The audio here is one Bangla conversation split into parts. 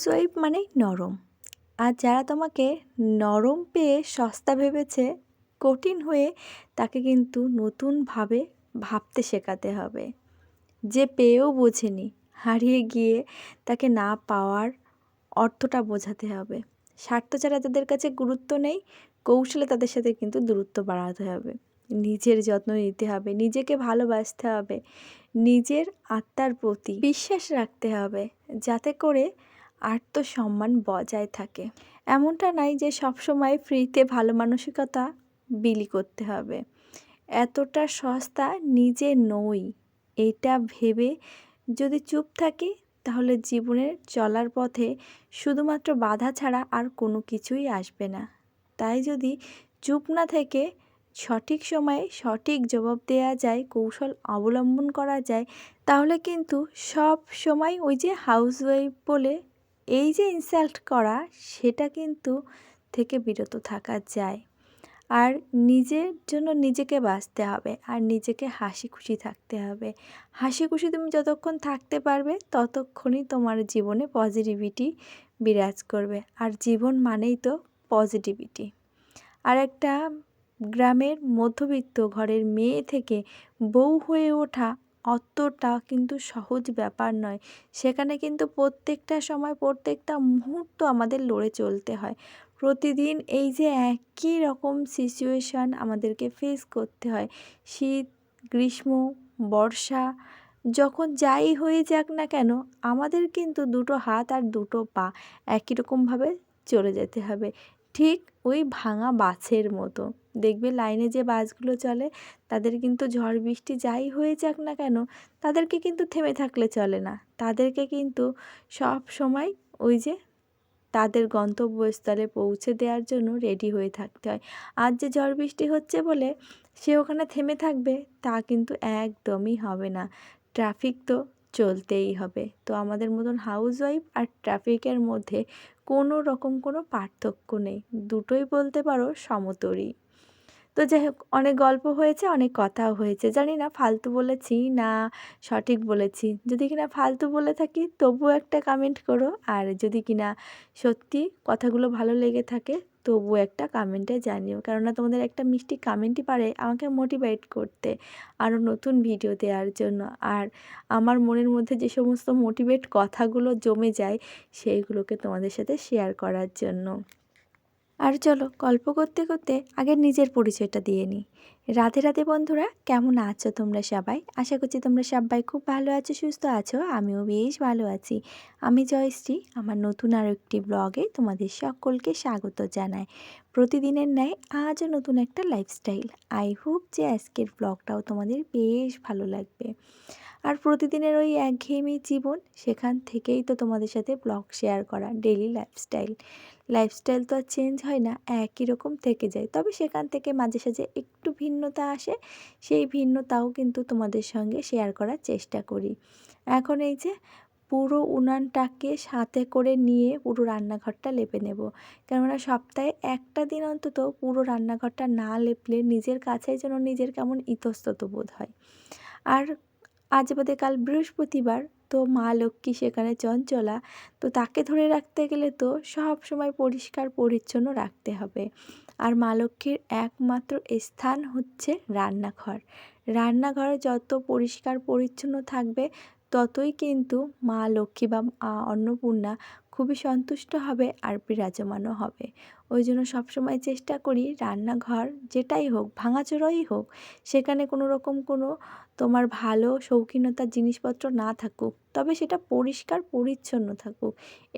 হাউসওয়াইফ মানেই নরম। আর যারা তোমাকে নরম পেয়ে সস্তা ভেবেছে, কঠিন হয়ে তাকে কিন্তু নতুনভাবে ভাবতে শেখাতে হবে। যে পেয়েও বোঝেনি, হারিয়ে গিয়ে তাকে না পাওয়ার অর্থটা বোঝাতে হবে। স্বার্থ ছাড়া তাদের কাছে গুরুত্ব নেই, কৌশলে তাদের সাথে কিন্তু দূরত্ব বাড়াতে হবে। নিজের যত্ন নিতে হবে, নিজেকে ভালোবাসতে হবে, নিজের আত্মার প্রতি বিশ্বাস রাখতে হবে, যাতে করে আত্মসম্মান বজায় থাকে। এমনটা নাই যে সবসময় ফ্রিতে ভালো মানসিকতা বিলি করতে হবে। এতটা সস্তা নিজে নই। এটা ভেবে যদি চুপ থাকি, তাহলে জীবনের চলার পথে শুধুমাত্র বাধা ছাড়া আর কোনো কিছুই আসবে না। তাই যদি চুপ না থেকে সঠিক সময়ে সঠিক জবাব দেওয়া যায়, কৌশল অবলম্বন করা যায়, তাহলে কিন্তু সব সময় ওই যে হাউসওয়াইফ বলে এই যে ইনসাল্ট করা, সেটা কিন্তু থেকে বিরত থাকা যায়। আর নিজের জন্য নিজেকে বাঁচতে হবে, আর নিজেকে হাসি খুশি থাকতে হবে। হাসি খুশি তুমি যতক্ষণ থাকতে পারবে, ততক্ষণই তোমার জীবনে পজিটিভিটি বিরাজ করবে। আর জীবন মানেই তো পজিটিভিটি আর একটা গ্রামের মধ্যবিত্ত ঘরের মেয়ে থেকে বউ হয়ে ওঠা অতটা কিন্তু সহজ ব্যাপার নয়। সেখানে কিন্তু প্রত্যেকটা সময়, প্রত্যেকটা মুহূর্ত আমাদের লড়ে চলতে হয়। প্রতিদিন এই যে একই রকম সিচুয়েশান আমাদেরকে ফেস করতে হয়। শীত, গ্রীষ্ম, বর্ষা, যখন যাই হয়ে যাক না কেন, আমাদের কিন্তু দুটো হাত আর দুটো পা একই রকমভাবে চলে যেতে হবে। ঠিক ওই ভাঙা বাসের মতো। দেখবে লাইনে যে বাসগুলো চলে, তাদের কিন্তু ঝড় বৃষ্টি যাই হয়ে যাক না কেন, তাদেরকে কিন্তু থেমে থাকলে চলে না। তাদেরকে কিন্তু সব সময় ওই যে তাদের গন্তব্যস্থলে পৌঁছে দেওয়ার জন্য রেডি হয়ে থাকতে হয়। আর যে ঝড় বৃষ্টি হচ্ছে বলে সে ওখানে থেমে থাকবে, তা কিন্তু একদমই হবে না। ট্রাফিক তো চলতেই হবে। তো আমাদের মতন হাউস ওয়াইফ আর ট্রাফিকের মধ্যে কোনো রকম কোনো পার্থক্য নেই। দুটোই বলতে পারো সমতরই তো যাই হোক, অনেক গল্প হয়েছে, অনেক কথাও হয়েছে। জানি না, ফালতু বলেছি না সঠিক বলেছি। যদি কিনা ফালতু বলে থাকি তবু একটা কমেন্ট করো। আর যদি কিনা সত্যি কথাগুলো ভালো লেগে থাকে তবুও একটা কমেন্টে জানিও। কেননা তোমাদের একটা মিষ্টি কমেন্টই পারে আমাকে মোটিভেট করতে আরও নতুন ভিডিও দেওয়ার জন্য। আর আমার মনের মধ্যে যে সমস্ত মোটিভেট কথাগুলো জমে যায়, সেইগুলোকে তোমাদের সাথে শেয়ার করার জন্য। আর চলো গল্প করতে করতে আগে নিজের পরিচয়টা দিয়ে নিই। রাধে রাধে বন্ধুরা, কেমন আছো তোমরা সবাই? আশা করছি তোমরা সবাই খুব ভালো আছো, সুস্থ আছো, আমিও বেশ ভালো আছি। আমি জয়শ্রী, আমার নতুন আরও একটি ব্লগে তোমাদের সকলকে স্বাগত জানাই। প্রতিদিনের ন্যায় আজও নতুন একটা লাইফস্টাইল আই হোপ যে আজকের ব্লগটাও তোমাদের বেশ ভালো লাগবে। আর প্রতিদিনের ওই একঘেয়েমি জীবন, সেখান থেকেই তো তোমাদের সাথে ব্লগ শেয়ার করা ডেলি লাইফস্টাইল লাইফস্টাইল তো আর চেঞ্জ হয় না, একই রকম থেকে যায়। তবে সেখান থেকে মাঝে সাঝে একটু ভিন্নতা আসে, সেই ভিন্নতাও কিন্তু তোমাদের সঙ্গে শেয়ার করার চেষ্টা করি। এখন এই যে পুরো উনানটাকে সাথে করে নিয়ে পুরো রান্নাঘরটা লেপে নেব। কেননা সপ্তাহে একটা দিন অন্তত পুরো রান্নাঘরটা না লেপলে নিজের কাছেই যেন নিজের কেমন ইতস্তত বোধ হয়। আর আজ বাদে কাল বৃহস্পতিবার তো মা লক্ষ্মী সেখানে চঞ্চলা। তো তাকে ধরে রাখতে গেলে তো সব সময় পরিষ্কার পরিচ্ছন্ন রাখতে হবে। আর মা লক্ষ্মীর একমাত্র স্থান হচ্ছে রান্নাঘর। রান্নাঘরে যত পরিষ্কার পরিচ্ছন্ন থাকবে, ততই কিন্তু মা লক্ষ্মী বা অন্নপূর্ণা খুবই সন্তুষ্ট হবে, আর বিরাজমানও হবে। ওই জন্য সবসময় চেষ্টা করি রান্নাঘর যেটাই হোক, ভাঙাচোরাই হোক, সেখানে কোনো রকম কোনো তোমার ভালো শৌখিনতার জিনিসপত্র না থাকুক, তবে সেটা পরিষ্কার, পরিচ্ছন্ন থাকুক,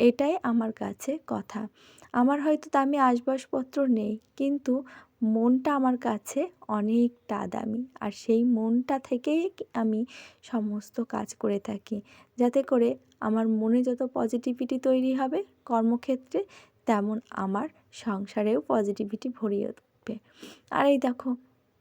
এটাই আমার কাছে কথা। আমার হয়তো দামি আসবাবপত্র নেই, কিন্তু মনটা আমার কাছে অনেকটা দামি। আর সেই মনটা থেকেই আমি সমস্ত কাজ করে থাকি। যাতে করে আমার মনে যত পজিটিভিটি তৈরি হবে কর্মক্ষেত্রে, তেমন আমার সংসারেও পজিটিভিটি ভরিয়ে উঠবে। আর এই দেখো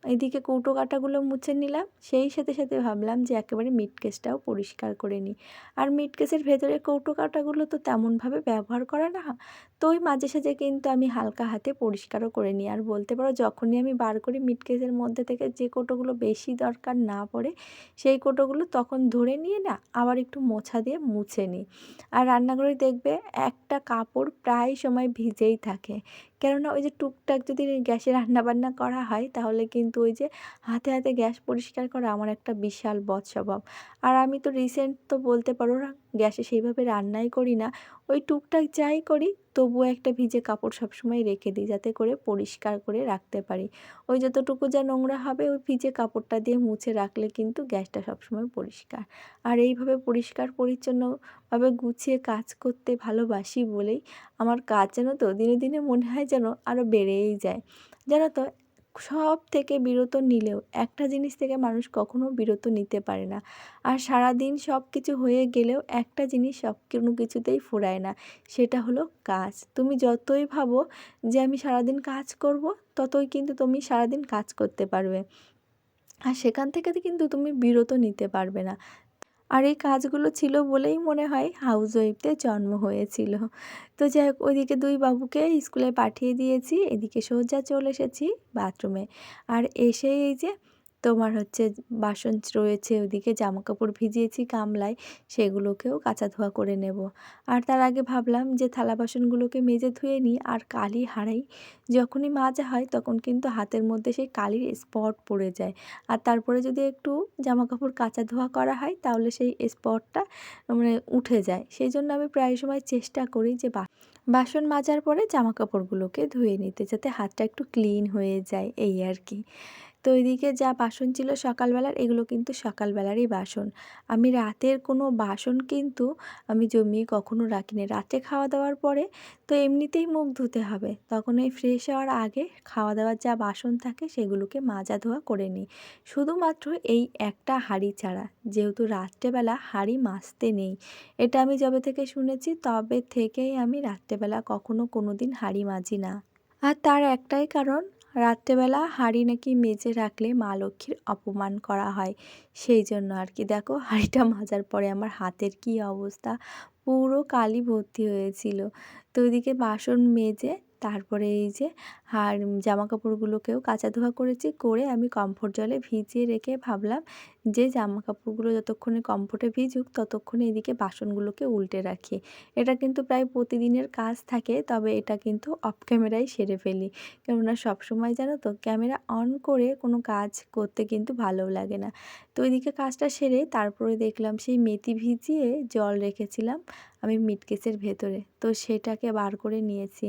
এদিকে কৌটো কাটাগুলো মুছে নিলাম। সেই সাথে সাথে ভাবলাম যে একেবারে মিট কেসটাও পরিষ্কার করে নিই। আর মিট কেসের ভেতরে কৌটো কাটাগুলো তো তেমনভাবে ব্যবহার করা না, তো ওই মাঝে সাঝে কিন্তু আমি হালকা হাতে পরিষ্কারও করে নিই। আর বলতে পারো, যখনই আমি বার করি মিট কেসের মধ্যে থেকে যে কৌটোগুলো বেশি দরকার না পড়ে, সেই কৌটোগুলো তখন ধরে নিয়ে না আবার একটু মোছা দিয়ে মুছে নিই। আর রান্নাঘরে দেখবে একটা কাপড় প্রায় সময় ভিজেই থাকে। কেননা ওই যে টুকটাক যদি গ্যাসে রান্নাবান্না করা হয়, তাহলে কিন্তু ওই যে হাতে হাতে গ্যাস পরিষ্কার করা আমার একটা বিশাল বদ স্বভাব। আর আমি তো রিসেন্ট তো বলতে পারো না গ্যাসে সেইভাবে রান্নাই করি না। ওই টুকটাক যাই করি, তবুও একটা ভিজে কাপড় সবসময় রেখে দিই, যাতে করে পরিষ্কার করে রাখতে পারি। ওই যতটুকু যা নোংরা হবে, ওই ভিজে কাপড়টা দিয়ে মুছে রাখলে কিন্তু গ্যাসটা সবসময় পরিষ্কার। আর এইভাবে পরিষ্কার, পরিচ্ছন্নভাবে গুছিয়ে কাজ করতে ভালোবাসি বলেই আমার কাজ যেন তো দিনে দিনে মনে হয় যেন আরও বেড়েই যায়। জানো তো সব থেকে বিরত নিলেও, একটা জিনিস থেকে মানুষ কখনো বিরত নিতে পারে না। আর সারাদিন সব কিছু হয়ে গেলেও একটা জিনিস সব কোনো কিছুতেই ফুরায় না, সেটা হলো কাজ। তুমি যতই ভাবো যে আমি সারাদিন কাজ করব, ততই কিন্তু তুমি সারাদিন কাজ করতে পারবে। আর সেখান থেকে কিন্তু তুমি বিরত নিতে পারবে না। আর এই কাজগুলো ছিল বলেই মনে হয় হাউস ওয়াইফদের জন্ম হয়েছিল। তো যাই হোক, ওইদিকে দুই বাবুকে স্কুলে পাঠিয়ে দিয়েছি, এদিকে সোজা চলে এসেছি বাথরুমে। আর এসে এই যে তোমার হচ্ছে বাসন রয়েছে ওদিকে জামা কাপড় ভিজিয়েছি গামলায়, সেগুলোকেও কাঁচা ধোয়া করে নেব। আর তার আগে ভাবলাম যে থালা বাসনগুলোকে মেজে ধুয়ে নিই আর কালি হারাই। যখনই মাজা হয় তখন কিন্তু হাতের মধ্যে সেই কালির স্পট পড়ে যায়। আর তারপরে যদি একটু জামা কাপড় কাঁচা ধোয়া করা হয় তাহলে সেই স্পটটা মানে উঠে যায়। সেই জন্য আমি প্রায় সময় চেষ্টা করি যে বা বাসন মাজার পরে জামা কাপড়গুলোকে ধুয়ে নিতে যাতে হাতটা একটু ক্লিন হয়ে যায়, এই আর কি। তো ওইদিকে যা বাসন ছিল সকালবেলার, এগুলো কিন্তু সকালবেলারই বাসন। আমি রাতের কোনো বাসন কিন্তু আমি জমিয়ে কখনো রাখি না রাতে খাওয়া দাওয়ার পরে তো এমনিতেই মুখ ধুতে হবে। তখন ওই ফ্রেশ হওয়ার আগে খাওয়া দাওয়ার যা বাসন থাকে সেগুলোকে মাজা ধোয়া করে নিই। শুধুমাত্র এই একটা হাঁড়ি ছাড়া। যেহেতু রাত্রেবেলা হাঁড়ি মাজতে নেই। এটা আমি যবে থেকে শুনেছি, তবে থেকেই আমি রাত্রেবেলা কখনো কোনো দিন হাঁড়ি মাজি না। আর তার একটাই কারণ রাত্রেবেলা হাঁড়ি নাকি মেজে রাখলে মা লক্ষ্মীর অপমান করা হয়, সেই জন্য আর কি। দেখো, হাঁড়িটা মাজার পরে আমার হাতের কি অবস্থা। পুরো কালি ভর্তি হয়েছিল। তো ওইদিকে বাসন মেজে তারপরে এই যে আর জামা কাপড়গুলোকেও কাঁচা ধোয়া করেছি, করে আমি কমফোর্ট জলে ভিজিয়ে রেখে ভাবলাম যে জামা কাপড়গুলো যতক্ষণে কমফোর্টে ভিজুক ততক্ষণে এদিকে বাসনগুলোকে উল্টে রাখি। এটা কিন্তু প্রায় প্রতিদিনের কাজ থাকে, তবে এটা কিন্তু অফ ক্যামেরায় সেরে ফেলি। কেননা সবসময় জানো তো ক্যামেরা অন করে কোনো কাজ করতে কিন্তু ভালো লাগে না। তো ওইদিকে কাজটা সেরে তারপরে দেখলাম সেই মেথি ভিজিয়ে জল রেখেছিলাম। আমি মিটকেসের ভেতরে। তো সেটাকে বার করে নিয়েছি।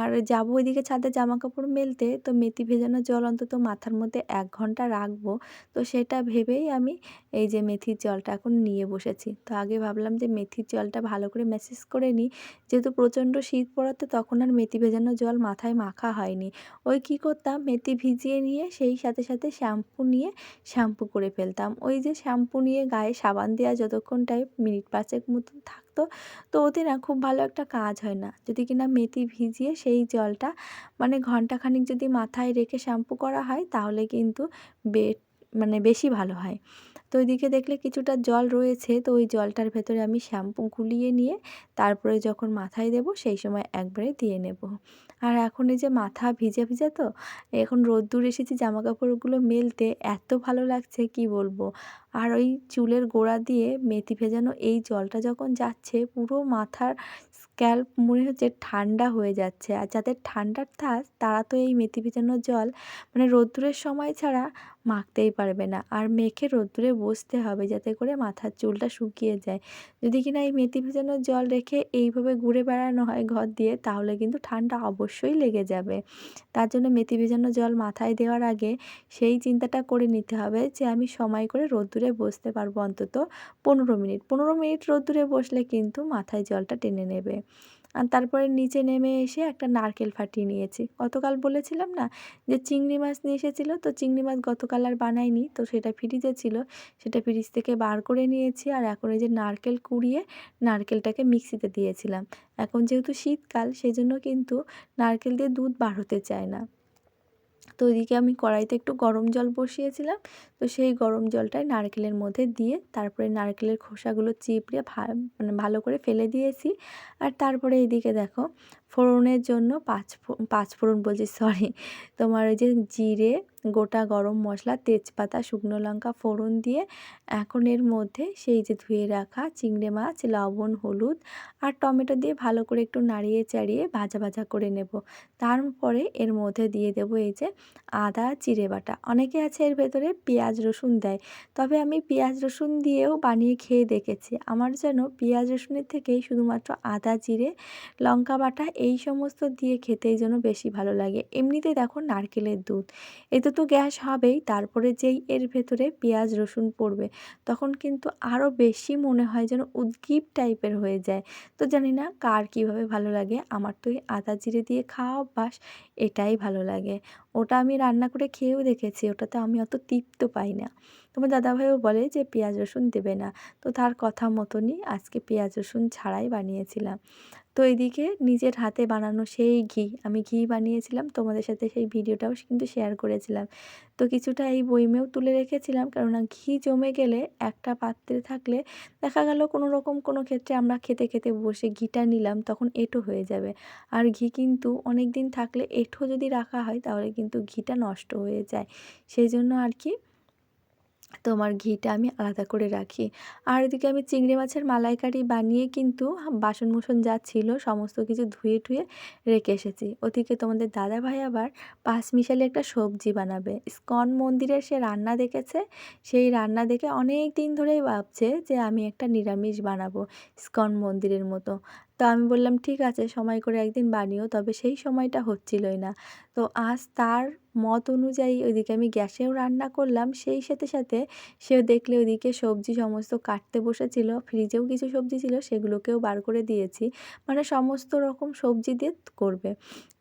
আর যাব ওইদিকে ছাদে জামা কাপড় মেলতে, তো মেথি ভেজানো জল অন্তত মাথার মধ্যে এক ঘণ্টা রাখব। তো সেটা ভেবেই আমি এই যে মেথির জলটা এখন নিয়ে বসেছি। তো আগে ভাবলাম যে মেথির জলটা ভালো করে ম্যাসেজ করে নিই। যেহেতু প্রচণ্ড শীত পড়াতে তখন আর মেথি ভেজানো জল মাথায় মাখা হয়নি। ওই কি করতাম, মেথি ভিজিয়ে নিয়ে সেই সাথে সাথে শ্যাম্পু নিয়ে শ্যাম্পু করে ফেলতাম। ওই যে শ্যাম্পু নিয়ে গায়ে সাবান দেওয়া যতক্ষণ টাইম, মিনিট পাঁচেক মতন থাকতো তো তো ওতে না খুব ভালো একটা কাজ হয় না। যদি কিনা মেথি ভিজিয়ে সেই জলটা মানে ঘন্টাখানিক যদি মাথায় রেখে শ্যাম্পু করা হয়, তাহলে কিন্তু বেড মানে বেশি ভালো হয়। তো ওইদিকে দেখলে কিছুটা জল রয়েছে, তো ওই জলটার ভেতরে আমি শ্যাম্পু গুলিয়ে নিয়ে, তারপরে যখন মাথায় দেব, সেই সময় একবারে দিয়ে নেব। আর এখন এই যে মাথা ভিজে ভিজে তো, এখন রোদ্দুর এসেছি জামা কাপড়গুলো মেলতে, এত ভালো লাগছে, কি বলব? আর ওই চুলের গোড়া দিয়ে মেথি ভেজানো এই জলটা যখন যাচ্ছে, পুরো মাথার স্ক্যাল্প মনে হচ্ছে ঠান্ডা হয়ে যাচ্ছে। আর যাদের ঠান্ডার থাক তারা তো এই মেথি ভেজানো জল মানে রোদ্দুরের সময় ছাড়া মাখতেই পারবে না। আর মেখে রোদ্দুরে বসতে হবে যাতে করে মাথার চুলটা শুকিয়ে যায়। যদি কিনা এই মেথি ভেজানো জল রেখে এইভাবে ঘুরে বেড়ানো হয় ঘর দিয়ে, তাহলে কিন্তু ঠান্ডা অবশ্যই লেগে যাবে। তার জন্য মেথি ভেজানো জল মাথায় দেওয়ার আগে সেই চিন্তাটা করে নিতে হবে যে আমি সময় করে রোদ্দুরে বসতে পারব অন্তত পনেরো মিনিট। পনেরো মিনিট রোদ্দুরে বসলে কিন্তু মাথায় জলটা টেনে নেবে। আর তারপরে নিচে নেমে এসে একটা নারকেল ফাটিয়ে নিয়েছি। গতকাল বলেছিলাম না যে চিংড়ি মাছ নিয়ে এসেছিল তো চিংড়ি মাছ গতকাল আর বানাইনি তো সেটা ফ্রিজে ছিল। সেটা ফ্রিজ থেকে বার করে নিয়েছি আর এখন এই যে নারকেল কুড়িয়ে নারকেলটাকে মিক্সিতে দিয়েছিলাম। এখন যেহেতু শীতকাল সেই জন্য কিন্তু নারকেল দিয়ে দুধ বার হতে চায় না। তো ওইদিকে আমি কড়াইতে একটু গরম জল বসিয়েছিলাম। তো সেই গরম জলটাই নারকেলের মধ্যে দিয়ে তারপরে নারকেলের খোসাগুলো চিপড়ে ভা মানে ভালো করে ফেলে দিয়েছি। আর তারপরে এইদিকে দেখো ফোড়নের জন্য পাঁচ পাঁচ ফোড়ন বলছি সরি তোমার ওই যে জিরে, গোটা গরম মশলা, তেজপাতা, শুকনো লঙ্কা ফোড়ন দিয়ে এখন এর মধ্যে সেই যে ধুয়ে রাখা চিংড়ি মাছ, লবণ, হলুদ আর টমেটো দিয়ে ভালো করে একটু নাড়িয়ে চাড়িয়ে ভাজা ভাজা করে নেব। তারপরে এর মধ্যে দিয়ে দেবো এই যে আদা, জিরে বাটা। অনেকে আছে এর ভেতরে পেঁয়াজ রসুন দেয়, তবে আমি পেঁয়াজ রসুন দিয়েও বানিয়ে খেয়ে দেখেছি। আমার যেন পেঁয়াজ রসুনের থেকেই শুধুমাত্র আদা, জিরে, লঙ্কা বাটা এই সমস্ত দিয়ে খেতেই যেন বেশি ভালো লাগে। এমনিতে দেখো নারকেলের দুধ। এতে তো গ্যাস হবেই, তারপরে যেই এর ভেতরে পেঁয়াজ, রসুন পড়বে, তখন কিন্তু আরও বেশি মনে হয় যেন উদ্গীপ টাইপের হয়ে যায়। তো জানি না কার কীভাবে ভালো লাগে, আমার তো এই আদা জিরে দিয়ে খাওয়া অভ্যাস, এটাই ভালো লাগে। ওটা আমি রান্না করে খেয়েও দেখেছি, ওটাতে আমি অত তৃপ্ত পাই না। তোমার দাদাভাইও বলে যে পেঁয়াজ, রসুন দেবে না, তো তার কথা মতনই আজকে পেঁয়াজ, রসুন ছাড়াই বানিয়েছিলাম। তো এদিকে নিজের হাতে বানানো সেই ঘি, আমি ঘি বানিয়েছিলাম, তোমাদের সাথে সেই ভিডিওটাও কিন্তু শেয়ার করেছিলাম। তো কিছুটা এই বইমেও তুলে রেখেছিলাম, কেননা ঘি জমে গেলে একটা পাত্রে থাকলে দেখা গেল কোনো রকম কোনো ক্ষেত্রে আমরা খেতে খেতে বসে ঘিটা নিলাম, তখন এঁটো হয়ে যাবে। আর ঘি কিন্তু অনেক দিন থাকলে এঁঠো যদি রাখা হয়, তাহলে কিন্তু ঘিটা নষ্ট হয়ে যায়। সেই জন্য আর কি তোমার ঘিটা আমি আলাদা করে রাখি। আর এদিকে আমি চিংড়ি মাছের মালাইকারি বানিয়ে কিন্তু বাসন মোসন যা ছিল সমস্ত কিছু ধুয়ে টুয়ে রেখে এসেছি। ওদিকে তোমাদের দাদা ভাই আবার পাঁচ মিশালি একটা সবজি বানাবে। স্কন মন্দিরে সে রান্না দেখেছে? সেই রান্না দেখে অনেক দিন ধরেই ভাবছে যে আমি একটা নিরামিষ বানাবো স্কন মন্দিরের মতো। তো আমি বললাম, ঠিক আছে, সময় করে একদিন বানিও। তবে সেই সময়টা হচ্ছিলই না। তো আজ তার মত অনুযায়ী ওইদিকে আমি গ্যাসেও রান্না করলাম, সেই সাথে সাথে সেও দেখলে ওইদিকে সবজি সমস্ত কাটতে বসেছিল, ফ্রিজেও কিছু সবজি ছিল, সেগুলোকেও বার করে দিয়েছি। মানে সমস্ত রকম সবজি দিয়ে করবে।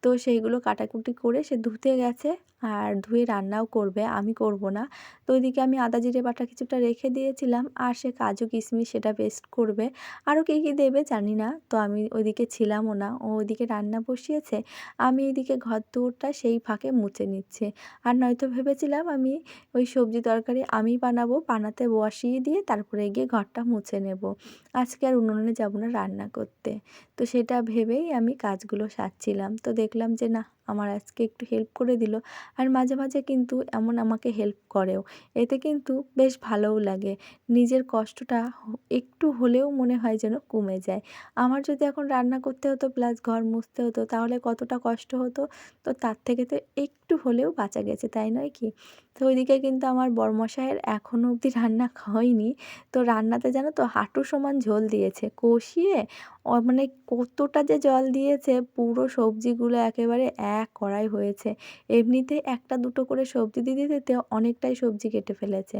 তো সেইগুলো কাটাকুটি করে সে ধুতে গেছে আর ধুয়ে রান্নাও করবে, আমি করব না। তো ওইদিকে আমি আদা, জিরে, বাটা কিছুটা রেখে দিয়েছিলাম আর সে কাজু, কিশমিশ সেটা পেস্ট করবে। আরও কী কী দেবে জানি না, তো আমি ওইদিকে ছিলামও না। ও ওইদিকে রান্না বসিয়েছে, আমি এদিকে ঘর দৌড়টা সেই ফাঁকে মুছে নিচ্ছে। আর নয়তো ভেবেছিলাম আমি ওই সবজি তরকারি আমি বানাবো, বানাতে বসিয়ে দিয়ে তারপরে গিয়ে ঘরটা মুছে নেব। আজকে আর উনুনে যাব না রান্না করতে। তো সেটা ভেবেই আমি কাজগুলো সারছিলাম। তো দেখলাম যে না আমার আজকে একটু হেল্প করে দিল। আর মাঝে মাঝে কিন্তু এমন আমাকে হেল্প করেও। এতে কিন্তু বেশ ভালোও লাগে। নিজের কষ্টটা একটু হলেও মনে হয় যেন কমে যায়। আমার যদি এখন রান্না করতে হতো প্লাস ঘর মুছতে হতো, তাহলে কতটা কষ্ট হতো? তো তার থেকে তো একটু হলেও বাঁচা গেছে, তাই নয় কি? তো ওইদিকে কিন্তু আমার বরমশাইয়ের এখনও অবধি রান্না হয়নি। তো রান্নাতে জানো তো হাঁটু সমান ঝোল দিয়েছে, কষিয়ে মানে কতটা যে জল দিয়েছে পুরো সবজিগুলো একেবারে এক করাই হয়েছে। এমনিতে একটা দুটো করে সবজি দিতে দিতে অনেকটাই সবজি কেটে ফেলেছে।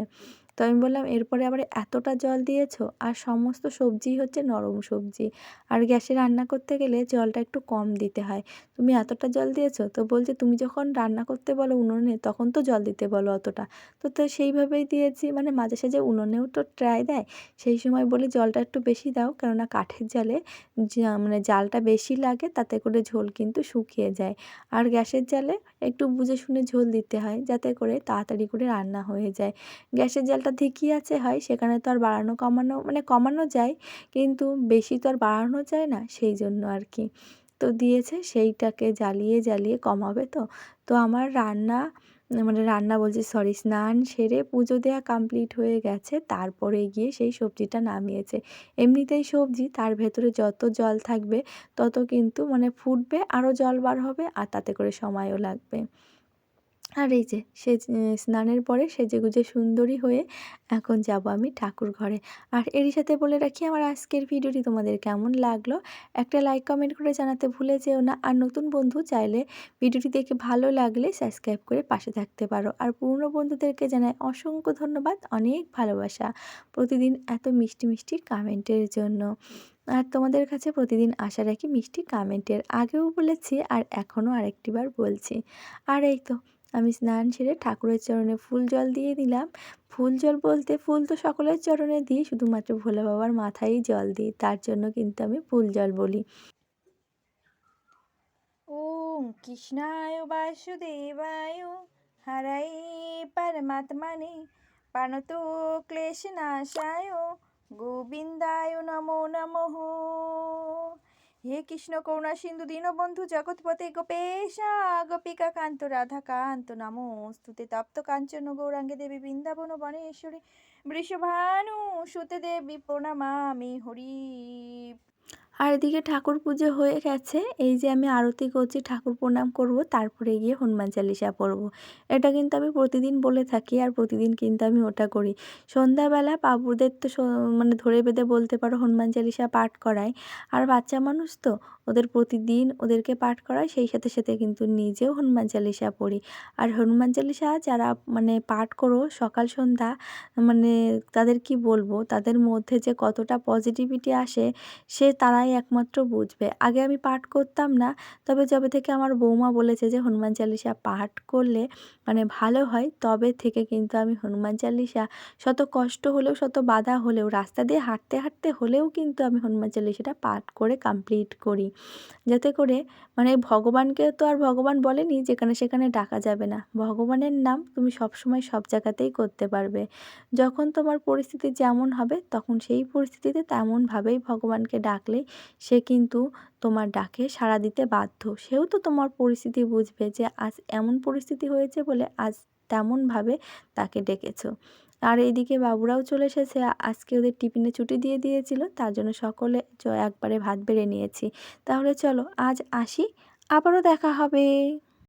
তো আমি বললাম, এরপরে আবার এতটা জল দিয়েছ আর সমস্ত সবজি হচ্ছে নরম সবজি। আর গ্যাসে রান্না করতে গেলে জলটা একটু কম দিতে হয়। তুমি এতটা জল দিয়েছ? তো বলছে, তুমি যখন রান্না করতে বলো উনুনে, তখন তো জল দিতে বলো অতটা। তো তো সেইভাবেই দিয়েছি। মানে মাঝে সাঝে উনুনেও তো ট্রাই দেয়। সেই সময় বলি, জলটা একটু বেশি দাও। কেননা কাঠের জালে মানে জালটা বেশি লাগে, তাতে করে ঝোল কিন্তু শুকিয়ে যায়। আর গ্যাসের জালে একটু বুঝে শুনে ঝোল দিতে হয়, যাতে করে তাড়াতাড়ি করে রান্না হয়ে যায়। গ্যাসের জালটা ঠিকই আছে হয়, সেখানে তো আর বাড়ানো কমানো মানে কমানো যায়, কিন্তু বেশি তো আর বাড়ানো যায় না, সেই জন্য আর কি। তো দিয়েছে, সেইটাকে জ্বালিয়ে জ্বালিয়ে কমাবে তো। তো আমার রান্না মানে রান্না বলছি সরি স্নান সেরে পুজো দেওয়া কমপ্লিট হয়ে গেছে, তারপরে গিয়ে সেই সবজিটা নামিয়েছে। এমনিতেই সবজি, তার ভেতরে যত জল থাকবে, তত কিন্তু মানে ফুটবে, আরও জল বার হবে, আর তাতে করে সময়ও লাগবে। আর এই যে সে স্নানের পরে সেজেগুজে সুন্দরী হয়ে এখন যাব আমি ঠাকুর ঘরে। আর এরই সাথে বলে রাখি, আমার আজকের ভিডিওটি তোমাদের কেমন লাগল? একটা লাইক কমেন্ট করে জানাতে ভুলে যেও না। আর নতুন বন্ধু চাইলে ভিডিওটি দেখে ভালো লাগলে সাবস্ক্রাইব করে পাশে থাকতে পারো। আর পুরনো বন্ধুদেরকে জানাই অসংখ্য ধন্যবাদ, অনেক ভালোবাসা প্রতিদিন এত মিষ্টি মিষ্টি কমেন্টের জন্য। আর তোমাদের কাছে প্রতিদিন আশা রাখি মিষ্টি কমেন্টের আগেও বলেছি আর এখনও আরেকটিবার বলছি। আর এই তো আমি স্নান সেরে ঠাকুরের চরণে ফুল জল দিয়ে দিলাম। ফুল জল বলতে ফুল তো সকলের চরণে দিই, শুধুমাত্র ভোলা বাবার মাথায় জল দিই, তার জন্য কিন্তু আমি ফুল জল বলি। ও কৃষ্ণায় বাসুদেবায় হরাই পরমাত্মনে প্রণত ক্লেশনাশায় গোবিন্দায় নমো নমঃ। হে কৃষ্ণ, করুণা, সিন্ধু, দীনবন্ধু জগৎপতে গোপেশা, গোপিকা, কান্ত রাধা কান্ত নমস্তুতে তপ্ত কাঞ্চন, গৌরাঙ্গে দেবী, বৃন্দাবন, বনেশ্বরী, বৃষভানু সুতে দেবী প্রণামামি, হরি আর এদিকে ঠাকুর পুজো হয়ে গেছে। এই যে আমি আরতি করছি, ঠাকুর প্রণাম করব, তারপরে গিয়ে হনুমান চালিসা পড়ব। এটা কিন্তু আমি প্রতিদিন বলে থাকি আর প্রতিদিন কিন্তু আমি ওটা করি। সন্ধ্যাবেলা বাবুদের তো মানে ধরে বেঁধে বলতে পারো হনুমান চালিসা পাঠ করাই আর বাচ্চা মানুষ তো, ওদের প্রতিদিন ওদেরকে পাঠ করাই সেই সাথে সাথে কিন্তু নিজেও হনুমান চালিসা পড়ি। আর হনুমান চালিসা যারা মানে পাঠ করো সকাল, সন্ধ্যা মানে তাদের কি বলব? তাদের মধ্যে যে কতটা পজিটিভিটি আসে, সে তারাই একমাত্র বুঝবে। আগে আমি পাঠ করতাম না, তবে যবে থেকে আমার বৌমা বলেছে যে, হনুমান চালিসা পাঠ করলে মানে ভালো হয়। তবে থেকে কিন্তু আমি হনুমান চালিসা শত কষ্ট হলেও, শত বাধা হলেও, রাস্তা দিয়ে হাঁটতে হাঁটতে হলেও কিন্তু আমি হনুমান চালিসাটা পাঠ করে কমপ্লিট করি। যাতে করে মানে ভগবানকে তো আর ভগবান বলেনি যেখানে সেখানে ডাকা যাবে না। ভগবানের নাম তুমি সবসময় সব জায়গাতেই করতে পারবে। যখন তোমার পরিস্থিতি যেমন হবে, তখন সেই পরিস্থিতিতে তেমনভাবেই ভগবানকে ডাকলে সে কিন্তু তোমার ডাকে সাড়া দিতে বাধ্য। সেও তো তোমার পরিস্থিতি বুঝবে যে আজ এমন পরিস্থিতি হয়েছে বলে আজ তেমনভাবে তাকে ডেকেছো। আর এইদিকে বাবুরাও চলে এসেছে। আজকে ওদের টিফিনে ছুটি দিয়ে দিয়েছিল, তার জন্য সকলে চ- একবারে ভাত বেড়ে নিয়েছি। তাহলে চলো, আজ আসি, আবারও দেখা হবে।